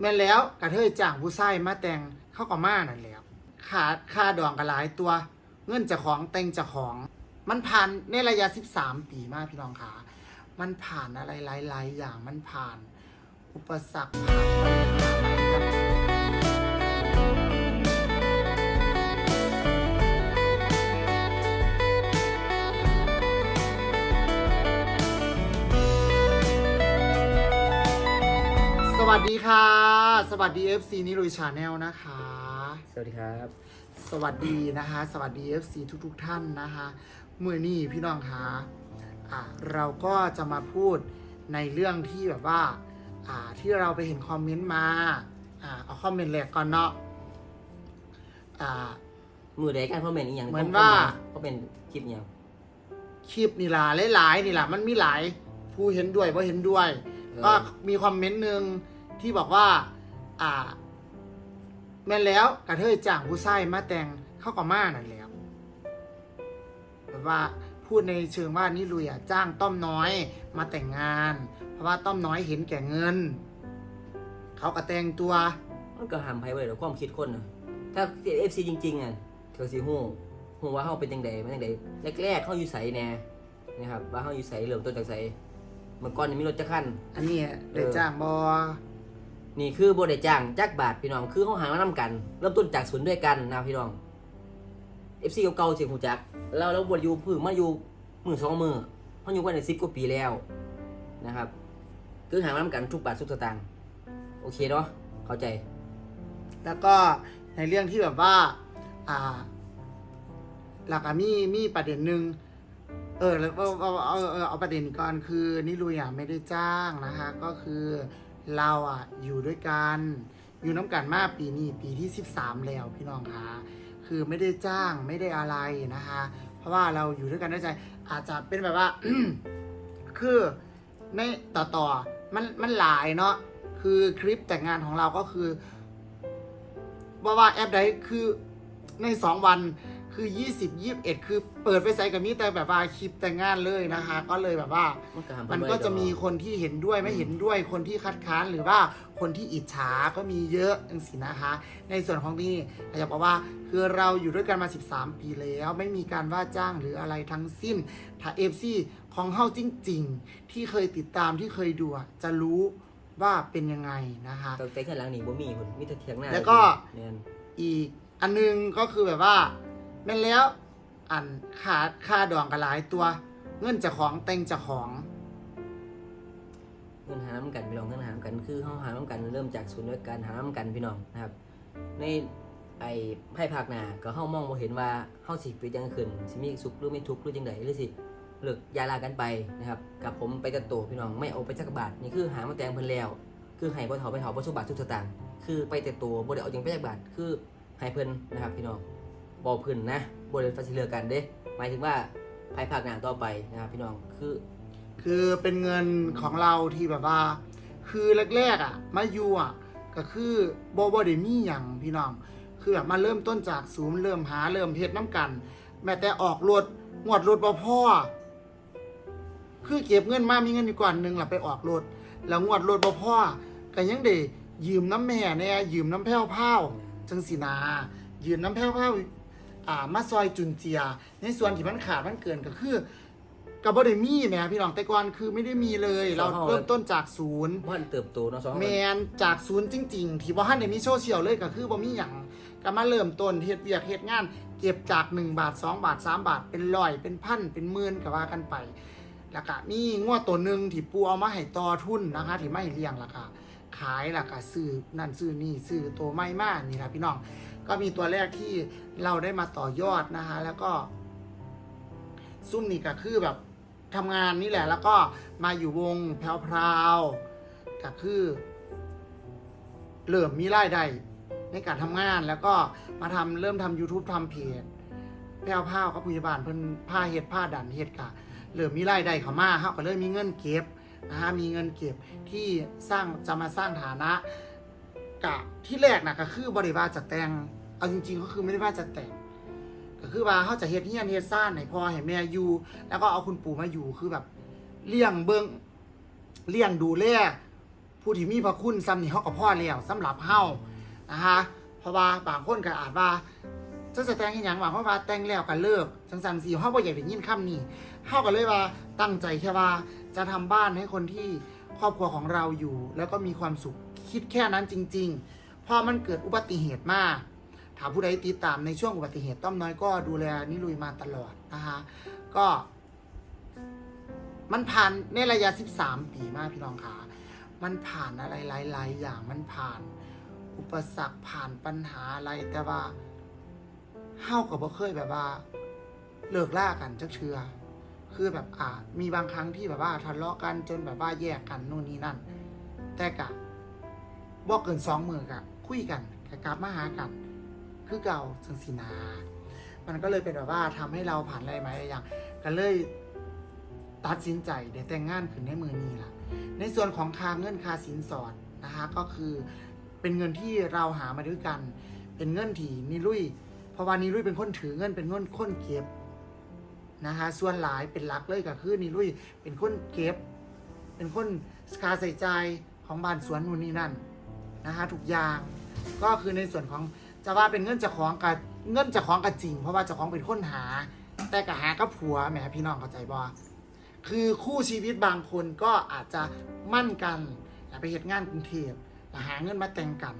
แม่นแล้วกระเทยจ้างผู้ชายมาแต่งเข้ากับมานั่นแหล้วขาดค่าดองกันหลายตัว เงินจะของแต่งจะของ มันผ่านในระยะ 13 ปีมากพี่น้องขามันผ่านอะไรหลาย ๆ อย่างมันผ่าน อุปสรรคผ่าน วัสดีค่ะ สวัสดี FC นิรุยชาแนลนะคะ สวัสดีครับ สวัสดีนะคะ สวัสดี FC ทุกๆทท่านนะคะมือนี้พี่น้องคะอ่าเราก็จะมาพูดในเรื่องที่แบบว่าอ่าที่เราไปเห็นคอมเมนต์มาอ่าเอาคอมเมนต์แรกก่อนเนาะอ่ามือใดกันเพราะเป็นอีกอย่างเหมือนว่าเพราะเป็นคลิปอย่างคลิปนี่ล่ะหลายๆนี่ล่ะมันมีหลายผู้เห็นด้วยว่าเห็นด้วย ก็มีคอมเมนต์หนึ่ง ที่บอกว่าอ่า แม่นแล้วกระเทยจ้างผู้ชายมาแต่งเข้ากับมานั่นแหล้วแบบว่าพูดในเชิงว่านี่ลุยอะจ้างต้อมน้อยมาแต่งงาน เพราะว่าต้อมน้อยเห็นแก่เงิน เขาก็แต่งตัวมันก็ห้ามไพ่ไว้แล้วความคิดคนนะถ้าเอฟซีจริง ๆอะเขาสิฮู้ฮู้ว่าเฮาเป็นจังไดเป็นจังไดแรกๆเฮาอยู่ไสแน่นะครับว่าเฮาอยู่ไสเริ่มต้นจากไสเมื่อก่อนนี่มีรถจักรคัน อันนี้ได้จ้างบอ นี่คือบ่ได้จ้างจักบาทพี่น้องคือเฮาหามานํกัน เริ่มต้นจากศูนย์ด้วยกันนะพี่น้อง FC เก่าๆสิฮู้จักเราเราบ่อยู่พึ่งมาอยู่มือสองมือเฮาอยู่กันได้10กว่าปีแล้วนะครับ คือหามานํกันทุกบาททุกสตางค์โอเคเนาะเข้าใจ แล้วก็ในเรื่องที่แบบว่า อ่า หลักอะมีมีประเด็นหนึ่งเออแล้วเอาเอาเอาเอาเอาประเด็นก่อนคือนี่ลุยอะไม่ได้จ้างนะคะ ก็คือ เราอะอยู่ด้วยกัน อยู่น้ำกันมาปีนี้ปีที่ 13 แล้วพี่น้องคะคือไม่ได้จ้างไม่ได้อะไรนะคะ เพราะว่าเราอยู่ด้วยกันด้วยใจ อาจจะเป็นแบบว่า คือในต่อต่อมันมันหลายเนาะคือคลิปแต่งงานของเราก็คือว่าว่าแอปใดคือในสองวัน คือ 20 21 คือเปิดไปใส่กับมีแต่แบบว่าคลิปแต่งงานเลยนะคะ ก็เลยแบบว่า มันก็หาไพ่มันไว้ก็จะมีดอคนที่เห็นด้วยไม่เห็นด้วยคนที่คัดค้านหรือว่าคนที่อิจฉาก็มีเยอะจังสินะคะ ในส่วนของที่อยากบอกว่าคือเราอยู่ด้วยกันมา 13 ปีแล้ว ไม่มีการว่าจ้างหรืออะไรทั้งสิ้น ถ้าเอฟซีของเฮาจริง ๆ ที่เคยติดตามที่เคยดูอะจะรู้ว่าเป็นยังไงนะคะแต่แต่ข้างหลังนี่บ่มีพุ่นมีแต่เถียงหน้าแล้วก็แม่นอีกอันนึงก็คือแบบว่า แม่นแล้ว อันขาดค่าดองกันหลายตัว เงินเจะของแต่งเจะของ เงินหาน้ำกันพี่น้องเงินหาน้ำกันคือเฮาหาน้ำกันเริ่มจากศูนย์ด้วยกันหาน้ำกันพี่น้องนะครับ ในไอ้ไพ่ภาคหน้าก็เฮามองบ่เห็นว่าเฮาสิเป็นจังขึ้นสิมีสุขหรือไม่ทุกข์หรือจังไดหรือสิเลิกยาลากันไปนะครับกับผมไปตัดโตพี่น้องไม่เอาไปจักบาทนี่คือหามาแต่งเพิ่นแล้ว คือให้บ่เฒ่าไปเฒ่าบ่สุบาททุกสตางค์คือไปแต่ตัวบ่ได้เอาจังไปจักบาทคือให้เพิ่นนะครับพี่น้อง บ่เพิ่นนะบ่ได้ฟาสิเลิกกันเด้หมายถึงว่าไพ่ภาคหน้าต่อไปนะครับพี่น้องคือ คือเป็นเงินของเราที่แบบว่า คือแรกๆอะมาอยู่อะก็คือบโบเดมี่อย่างพี่น้อง คือแบบมาเริ่มต้นจากศูนย์เริ่มหาเริ่มเฮ็ดน้ำกัน แม้แต่ออกรถงวดรถบ่พ่อ คือเก็บเงินมามีเงินอยู่ก่อนหนึ่งหลับไปออกรถแล้วงวดรถบ่พ่อก็ยังได้ยืมน้ำแม่เนี่ยยืมน้ำแพ้วเผาจังสีนา ยืมน้ำแพ้วเผา อ่ามาซอยจุนเจีย ในส่วนที่มันขาดมันเกินก็คือกับบได้มีแหม่พี่น้องแต่ก่อนคือไม่ได้มีเลย เราเริ่มต้นจากศูนย์ว่าเติบโตเนาะสองคนแมนจากศูนย์จริง ๆ ที่บ่ทันได้มีโซเชียลเลยก็คือบ่มีหยังก็มาเริ่มต้นเฮ็ดเวียกเฮ็ดงาน เก็บจาก 1 บาท 2 บาท 3 บาทเป็นร้อยเป็นพันเป็นหมื่นก็ว่ากันไปแล้วก็มีงวดตัวหนึ่งที่ปูเอามาให้ต่อทุนนะคะที่ไม่เลี้ยงแล้วก็ ขายแล้วก็ซื้อนั่นซื้อนี่ซื้อตัวไม่มากนี่แหละพี่น้อง ก็มีตัวแรกที่เราได้มาต่อยอดนะคะแล้วก็ ซุ่มนี่ก็คือแบบทำงานนี่แหละ แล้วก็มาอยู่วงแพรวๆก็คือเริ่มมีรายได้ในการทำงานแล้วก็มาทำเริ่มทำ YouTube ทำเพจแพรวพราวกับพยาบาลเพิ่นผ้าเฮ็ดผ้าดันเฮ็ดกะเริ่มมีรายได้เข้ามาเฮาก็เริ่มมีเงินเก็บ นะฮะมีเงินเก็บที่สร้างจะมาสร้างฐานะกะที่แรกนะก็คือบริวารจะแต่งเอาจริง ๆ ก็คือไม่ได้ว่าจะแต่งก็คือว่าเขาจะเฮ็ดเฮียนเฮ็ดซ่านให้พ่อให้แม่อยู่ แล้วก็เอาคุณปู่มาอยู่คือแบบเลี้ยงเบิงเลี้ยงดูแลผู้ที่มีพระคุณซ้ำนี่เฮากับพ่อแล้วสำหรับเฮานะคะเพราะว่าบางคนก็อาจว่าจะจะแต่งให้หยังบางคนว่าแต่งแล้วก็เลิกจังซั่นสิเฮาบ่อยากได้ยินคำนี้เฮาก็เลยว่าตั้งใจแค่ว่า จะทำบ้านให้คนที่ครอบครัวของเราอยู่ แล้วก็มีความสุขคิดแค่นั้นจริง ๆ พอมันเกิดอุบัติเหตุมาถามผู้ใดติดตามในช่วงอุบัติเหตุต้อมน้อยก็ดูแลนิลุยมาตลอดนะคะก็ มันผ่านในระยะ 13 ปีมากพี่น้องคะมันผ่านอะไรหลาย ๆ อย่างมันผ่าน อุปสรรคผ่านปัญหาอะไรแต่ว่าเฮาก็บ่เคยแบบว่า เลิกล่ากันจักเชือ คือแบบอ่า มีบางครั้งที่แบบว่าทะเลาะกันจนแบบว่าแยกกันนู่นนี่นั่น แต่กะบอกเกินสองมือกะคุยกันกะกลับมาหากัน คือเก่าสังสีนา มันก็เลยเป็นแบบว่าทำให้เราผ่านอะไรมาหลายอย่างก็เลยตัดสินใจเดี๋ยวแต่งงานขึ้นในมือนี้ล่ะ ในส่วนของค่าเงินค่าสินสอดนะคะก็คือเป็นเงินที่เราหามาด้วยกัน เป็นเงินที่นิลุยเพราะว่านิลุยเป็นคนถือเงินเป็นคนคนเก็บ นะคะส่วนหลายเป็นหลักเลยก็คือนิลุยเป็นคนเก็บ เป็นคนคาใส่ใจของบ้านสวนนู่นนี่นั่นนะคะทุกอย่างก็คือในส่วนของจะว่าเป็นเงินจะของกับเงินจะของกับจริง เพราะว่าจะของเป็นคนหา แต่กับหากับผัวแหมพี่น้องเข้าใจบ่คือคู่ชีวิตบางคนก็อาจจะมั่นกันแต่ไปเหตุงานกรุงเทพหาเงินมาแต่งกัน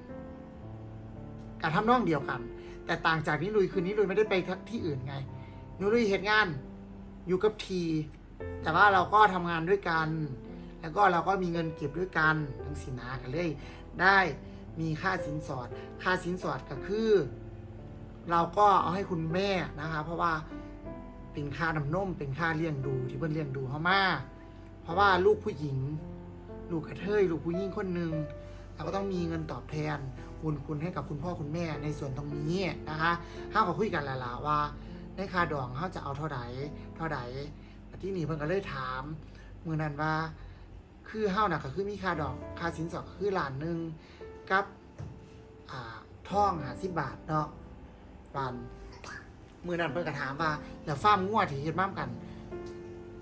การทำน้องเดียวกัน แต่ต่างจากนิลุยคือนิลุยไม่ได้ไปที่อื่นไงนิลุยเหตุงาน อยู่กับที แต่ว่าเราก็ทำงานด้วยกัน แล้วก็เราก็มีเงินเก็บด้วยกันทั้งสินากันเลย ได้มีค่าสินสอด ค่าสินสอดก็คือ เราก็เอาให้คุณแม่นะคะ เพราะว่าเป็นค่าน้ำนมเป็นค่าเลี้ยงดูที่เพิ่นเลี้ยงดูเขามาเพราะว่าลูกผู้หญิง ลูกกระเทยลูกผู้หญิงคนหนึ่งเราก็ต้องมีเงินตอบแทนบุญคุณให้กับคุณพ่อคุณแม่ในส่วนตรงนี้นะคะห้าก็คุยกันละละว่า ในค่าดองเขาจะเอาเท่าไหร่เท่าไหร่ที่นี่เพิ่นก็เลยถามมือนั้นว่า คือเฮาน่ะก็คือมีค่าดอกค่าสินสอดคือล้านหนึ่งกับอ่าท่องหาสิบบาทเนาะบานมือนั้นเพิ่นก็ถามว่าแล้วฟาร์มงัวที่เฮ็ดมากัน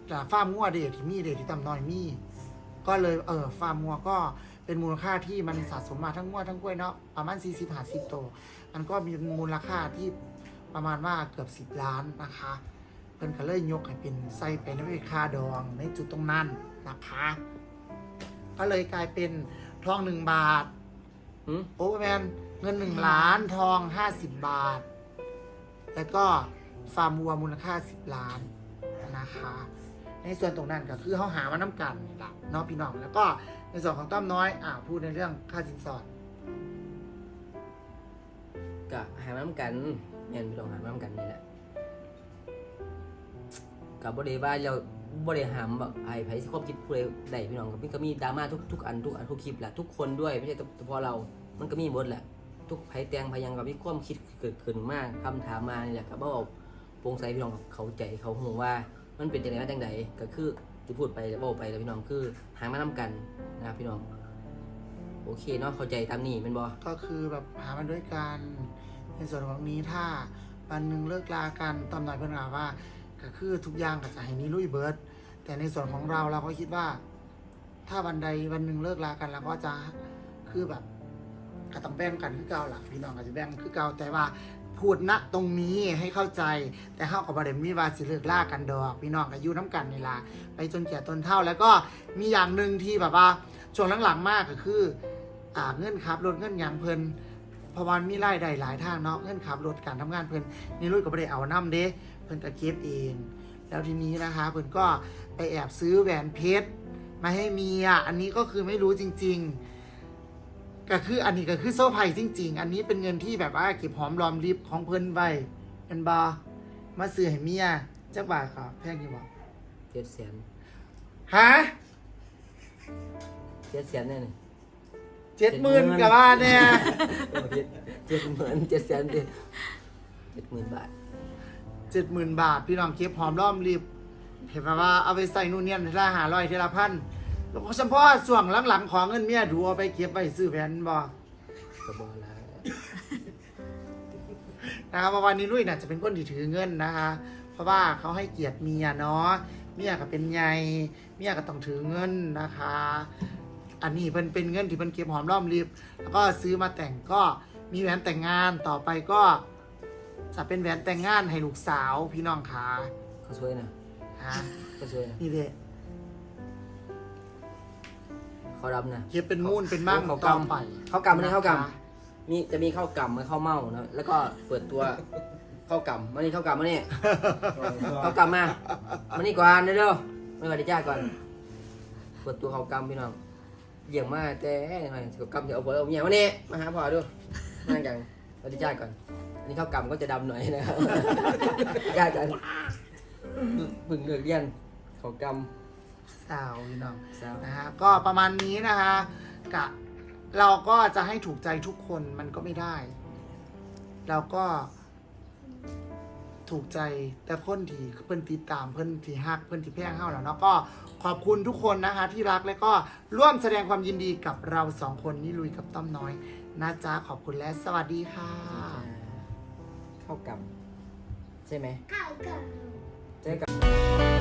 แต่ฟาร์มงัวเดทที่มีเดทที่ต่ำน้อยมี ก็เลยเออฟาร์มงัวก็เป็นมูลค่าที่มันสะสมมาทั้งงัวทั้งกล้วยเนาะประมาณ40 50โตวมันก็มีมูลค่าที่ ประมาณว่าเกือบ 10 ล้านนะคะเพิ่นก็เลยยกให้เป็นใส่ไปในเวค่าดองในจุดตรงนั้นนะคะ ก็เลยกลายเป็นทองหนึ่งบาทหืมโอเวอร์แมนเงินหนึ่งล้านทองห้าสิบบาท แล้วก็ฟาร์มวัวมูลค่าสิบล้านนะคะ ในส่วนตรงนั้นก็คือเขาหามาน้ำกันนี่ละเนาะพี่น้องแล้วก็ในส่วนของต้อมน้อยอ่าพูดในเรื่องค่าสินสอด ก็หามาน้ำกัน แม่นพี่น้องหามาน้ำกันนี่แหละกับบริว่าเราบริหามแบบไอ้ไผสิความคิดผู้ใดใดพี่น้องก็มีก็มีดราม่าทุกทุกอันทุกอันทุกคลิปแหละทุกคนด้วยไม่ใช่เฉพาะเรา มันก็มีหมดแหละ ทุกไผ่แตงไผยังก็มีความคิดเกิดขึ้นมากคำถามมานี่แหละก็บอกโปร่งใสพี่น้องเขาใจเขาหูว่ามันเป็นจังไดมาจังไดก็คือที่พูดไปแล้วบอกไปแล้วพี่น้องคือหามาน้ำกันนะครับพี่น้อง โอเคเนาะเข้าใจตามนี้แมันบอก็คือแบบหามาด้วยกัน ในส่วนของนี้ถ้าวันหนึ่งเลิกลากันตอนหน่อยเพื่อนกาว่าก็คือทุกอย่างก็จะให้นี้ลุยเบิร์ดแต่ในส่วนของเราเราก็คิดว่า ถ้าวันใดวันหนึ่งเลิกลากันเราก็จะคือแบบก็ต้องแบ่งกันคือเก่าหลักพี่น้องก็จะแบ่งคือเก่าแต่ว่าพูดณตรงนี้ให้เข้าใจ แต่เข้ากับประเด็นมีว่าสิเลิกลากันดอกพี่น้องก็อยู่น้ำกันนี่ละไปจนแก่ตนเท่าแล้วก็มีอย่างหนึ่งที่แบบว่าช่วงหลังๆมากก็คือ อ่าเงินขับรถเงินยังเพลิน เพราะว่ามีรายได้หลายทางเนาะเงินขับรถการทำงานเพิ่นนี่รุ่ยก็บ่ได้เอานํเด้เพิ่นก็เก็บเอง แล้วทีนี้นะคะเพิ่นก็ไปแอบซื้อแหวนเพชรมาให้เมียอันนี้ก็คือไม่รู้จริง ๆ ก็คืออันนี้ก็คือโซ่ไผ่จริง ๆ อันนี้เป็นเงินที่แบบว่าเก็บหอมรอมริบของเพิ่นไว้เป็นบอมาซื้อให้เมียจักบาทครับแพงกี่บาทเจ็ดแสนฮะเจ็ดแสนเนี่ยนี่ เจ็ดหมื่นกับว่าเนี่ย เจ็ดหมื่นเจ็ดแสนเจ็ดเจ็ดหมื่นบาท เจ็ดหมื่นบาท พี่น้องเก็บหอมรอมริบเห็นไหมว่าเอาไปใส่นู่นเนี่ยทีละหาร้อยทีละพันแล้วเฉพาะส่วงหลังๆของเงินเมียดูเอาไปเก็บไว้ซื้อแผ่นบ่กระบอกละนะครับเพราะวันนี้ลุยน่ะจะเป็นคนที่ถือเงินนะคะ เพราะว่าเขาให้เกียรติเมียเนาะเมียก็เป็นไงเมียก็ต้องถือเงินนะคะ อันนี้เป็นเป็นเงินที่เป็นเก็บหอมรอมริบแล้วก็ซื้อมาแต่งก็มีแหวนแต่งงานต่อไปก็ จะเป็นแหวนแต่งงานให้ลูกสาวพี่น้องขาเขาช่วยนะฮะเขาช่วยนะนี่เด้เขาดำนะเก็บเป็นมูลเป็นมั่งเขาต่อกำไปเขากำไม่ได้เขากำมีจะมีข้าวกำกับข้าวเม่านะแล้วก็เปิดตัวข้าวกำมานี่ข้าวกำมานี่ข้าวกำมามานี่ก่อนเร็วๆไม่ก่อนดิจ้าก่อนเปิดตัวข้าวกำพี่น้อง เยี่ยมมากแต่หน่อยข้าวกำเดี๋ยวเอาผัวเอาเมียมานี่มาหาพ่อดูนั่งกันเอาดิจ้าก่อน อันนี้ข้าวกำก็จะดำหน่อยนะครับจ้ากันบึ่งเลือกเรียนข้าวกสาวพี่น้องำสาวนะฮะก็ประมาณนี้นะคะกะเราก็จะให้ถูกใจทุกคนมันก็ไม่ได้ เราก็ถูกใจแต่เพื่อนที่เพื่อนติดตามเพื่อนที่ฮักเพื่อนที่แพงเฮาแล้วเนาะก็ ขอบคุณทุกคนนะคะที่รักและก็ร่วมแสดงความยินดีกับเราสองคนนี่ลุยกับต้อมน้อยนะจ๊ะขอบคุณและสวัสดีค่ะข้าวกำใช่ไหมข้าวกับ เจอกัน